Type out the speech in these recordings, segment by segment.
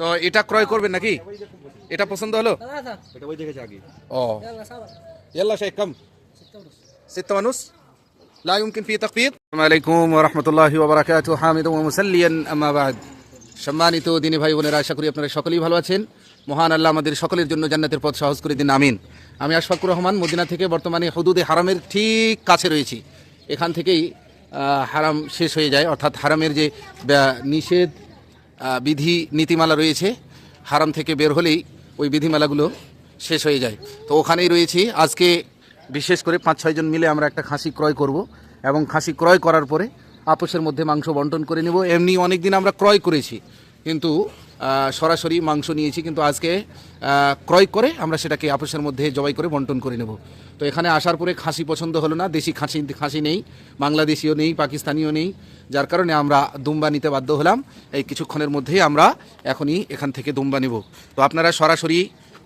তো এটা ক্রয় করবেন নাকি এটা পছন্দ হলো ثلاثة এটা ওই দেখেছে আগে ও يلا صبر يلا شيخ كم ستة ونص ستة ونص لا يمكن فيه تخفيض السلام عليكم ورحمة الله وبركاته حامدا ومسليا أما بعد সম্মানিত দিনী ভাই বোনেরা আশা করি আপনারা সকলেই ভালো আছেন মহান আল্লাহ আমাদের সকলের জন্য জান্নাতের পথ সহজ করে দিন আমিন আমি আশফাকুর রহমান মদিনা থেকে বর্তমানে হুদুদে হারামের ঠিক কাছে রয়েছি এখান থেকেই আহ, হারাম শেষ হয়ে যায় অর্থাৎ হারামের যে ব্যা- নিষেধ আহ, বিধি নীতিমালা রয়েছে, হারাম থেকে বের হলেই ওই বিধিমালাগুলো শেষ হয়ে যায়। তো ওখানেই রয়েছি। আজকে বিশেষ করে পাঁচ ছয়জন মিলে আমরা একটা খাসি ক্রয় করব এবং খাসি ক্রয় করার পরে আপোষের মধ্যে মাংস বন্টন করে নেব। এমনি অনেক দিন আমরা ক্রয় করেছি, কিন্তু সরাসরি মাংস নিয়েছি, কিন্তু আজকে ক্রয় করে আমরা সেটাকে আপোষের মধ্যে জবাই করে বন্টন করে নেব। তো এখানে আসার পরে খাসি পছন্দ হলো না, দেশি খাসি খাসি নেই, বাংলাদেশিও নেই, পাকিস্তানিও নেই, যার কারণে আমরা দুম্বা নিতে বাধ্য হলাম। এই কিছুক্ষণের মধ্যেই আমরা এখনই এখান থেকে দুম্বা নেব। তো আপনারা সরাসরি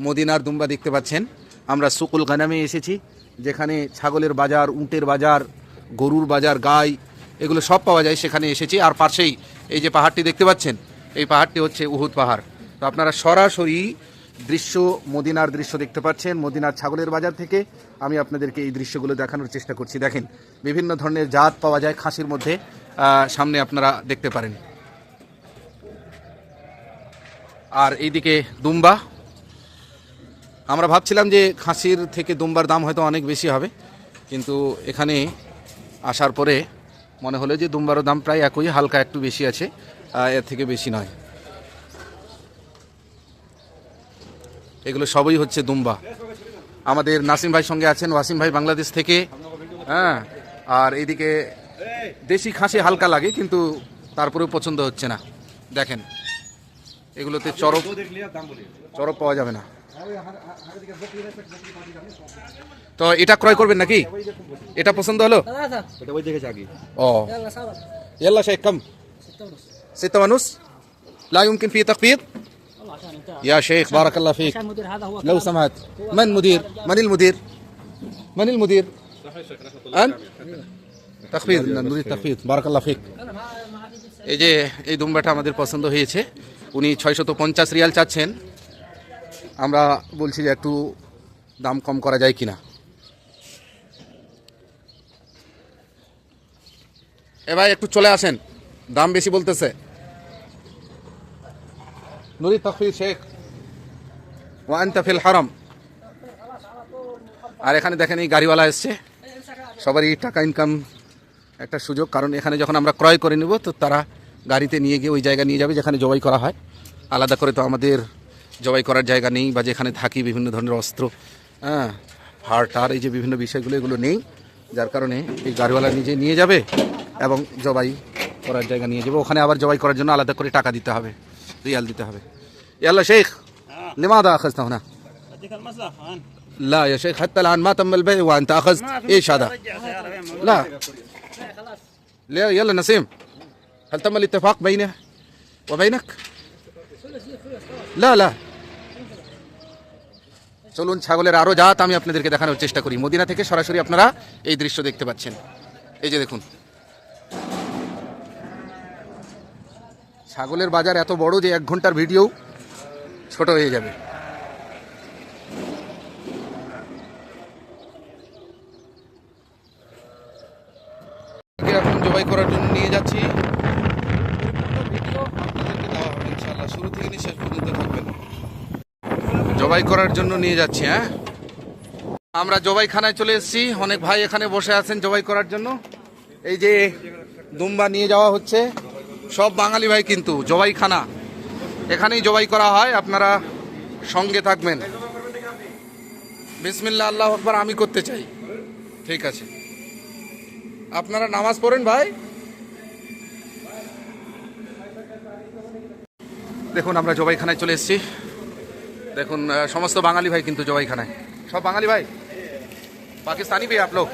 মদিনার দুম্বা দেখতে পাচ্ছেন। আমরা সুকুল গানামে এসেছি, যেখানে ছাগলের বাজার, উটের বাজার, গরুর বাজার, গাই, এগুলো সব পাওয়া যায়, সেখানে এসেছি। আর পাশেই এই যে পাহাড়টি দেখতে পাচ্ছেন এই পাহাড়টি হচ্ছে উহুদ পাহাড়। তো আপনারা সরাসরি দৃশ্য, মদিনার দৃশ্য দেখতে পাচ্ছেন, মদিনার ছাগলের বাজার থেকে। আমি আপনাদেরকে এই দৃশ্যগুলো দেখানোর চেষ্টা করছি। দেখেন, বিভিন্ন ধরনের জাত পাওয়া যায় খাসির মধ্যে। সামনে আপনারা দেখতে পারেন। আর এইদিকে দুম্বা। আমরা ভাবছিলাম যে খাসির থেকে দুম্বার দাম হয়তো অনেক বেশি হবে, কিন্তু এখানে আসার পরে মনে হলো যে দুম্বারও দাম প্রায় একই, হালকা একটু বেশি আছে। এর থেকে বেশি নয়। এগুলো সবই হচ্ছে দুম্বা। আমাদের নাসিম ভাই সঙ্গে আছেন ওয়াসিম ভাই বাংলাদেশ থেকে। হ্যাঁ আর এদিকে দেশি খাসি হালকা লাগে কিন্তু তারপরেও পছন্দ হচ্ছে না। দেখেন এগুলোতে চরক চরক পাওয়া যাবে না। তো এটা ক্রয় করবেন নাকি? এটা পছন্দ হলো? ও। এল্লা সাহেব কম ستة ونص ستة ونص لا يمكن فيه تخفيض والله عشان انت يا شيخ بارك الله فيك عشان المدير هذا هو لو كلام. سمحت من مدير من المدير من المدير أنت تخفيض نريد تخفيض بارك الله فيك انا ما ما عندي بس এই যে এই দুম্বাটা আমাদের পছন্দ হয়েছে উনি ছয়শত পঞ্চাশ রিয়াল চাচ্ছেন আমরা বলছি যে একটু দাম কম করা যায় কিনা এ ভাই একটু চলে আসেন দাম বেশি বলতেছে নুরি তফির শেখ ওয়ান্তা ফিল হারাম আর এখানে দেখেন এই গাড়িওয়ালা এসছে। সবারই টাকা ইনকাম একটা সুযোগ। কারণ এখানে যখন আমরা ক্রয় করে নেব, তো তারা গাড়িতে নিয়ে গিয়ে ওই জায়গা নিয়ে যাবে যেখানে জবাই করা হয়। আলাদা করে তো আমাদের জবাই করার জায়গা নেই বা যেখানে থাকি বিভিন্ন ধরনের অস্ত্র হ্যাঁ হাড় টার এই যে বিভিন্ন বিষয়গুলো, এগুলো নেই। যার কারণে এই গাড়িওয়ালা নিজে নিয়ে যাবে এবং জবাই করার জায়গা নিয়ে যাবে। ওখানে আবার জবাই করার জন্য আলাদা করে টাকা দিতে হবে। রিয়াল দিতে হবে ইয়াল্লা শেখ لماذا أخذت هنا؟ اديك المصلحه الان لا يا شيخ حتى الآن ما تم البيع وأنت أخذت إيش هذا؟ رجع سياره وين موجود؟ لا خلاص لا يلا نسيم هل تم الاتفاق بينه وبينك؟ لا لا চলুন ছাগলের আরো জাত আমি আপনাদেরকে দেখানোর চেষ্টা করি মদিনা থেকে সরাসরি আপনারা এই দৃশ্য দেখতে পাচ্ছেন এই যে দেখুন ছাগলের বাজার এত বড় যে এক ঘণ্টার ভিডিও ছোট হয়ে যাবে। এখন জবাই করার জন্য নিয়ে যাচ্ছি। শুরু জবাই করার জন্য নিয়ে যাচ্ছি হ্যাঁ? আমরা জবাইখানায় চলে এসেছি। অনেক ভাই এখানে বসে আছেন জবাই করার জন্য। এই যে দুম্বা নিয়ে যাওয়া হচ্ছে। সব বাঙালি ভাই কিন্তু, জবাইখানা। এখানেই জবাই করা হয়, আপনারা সঙ্গে থাকবেন। বিসমিল্লা আল্লাহ আকবর, আমি করতে চাই। ঠিক আছে। আপনারা নামাজ পড়েন ভাই। দেখুন, আমরা জবাইখানায় চলে এসেছি। দেখুন সমস্ত বাঙালি ভাই কিন্তু জবাইখানায়। সব বাঙালি ভাই? পাকিস্তানি ভাই, আপলোক?